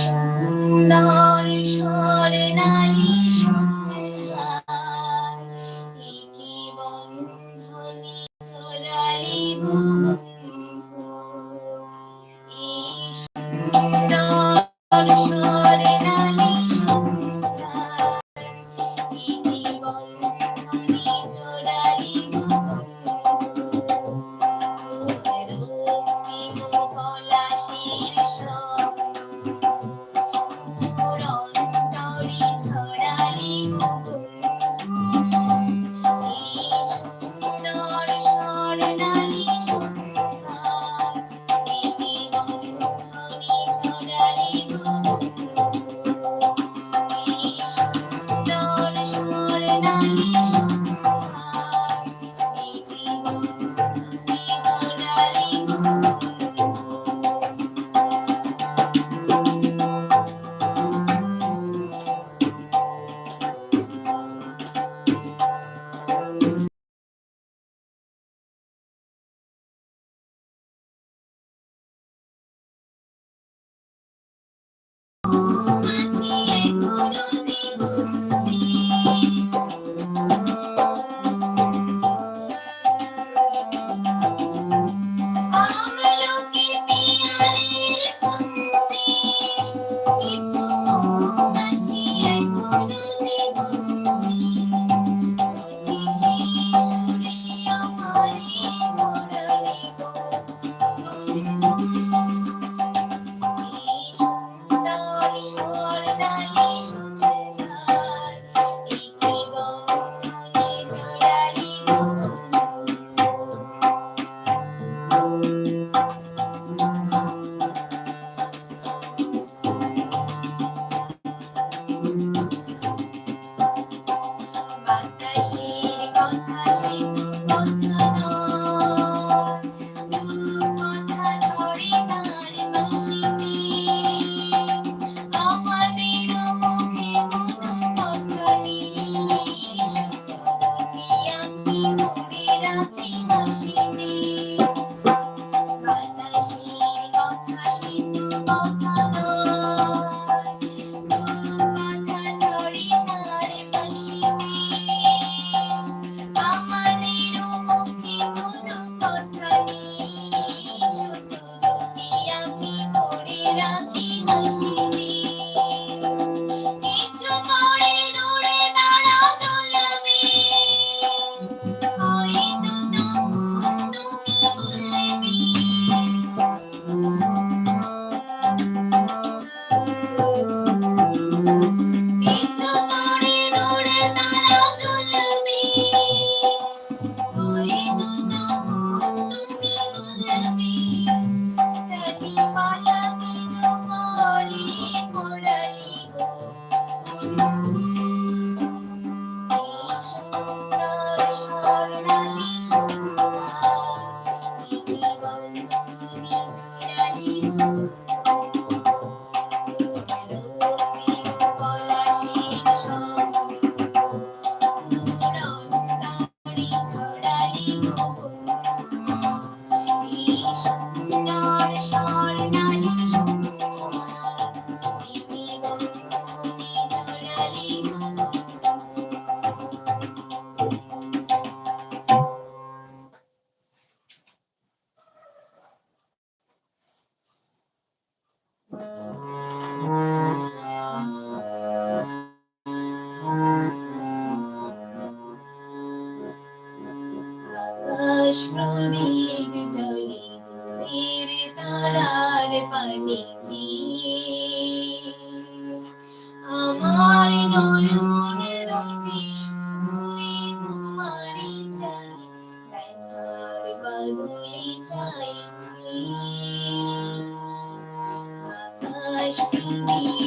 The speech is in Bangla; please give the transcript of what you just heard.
সুন্দর সরে নারী সন্ধ্যার কি বন্ধনে ছড়ালি আকাশ প্রদীপ জলে তারার আমার নয়ন দুটি শুধুই তোমারই চাই দেখার বাদুলি চাইছি। আকাশ প্রদীপ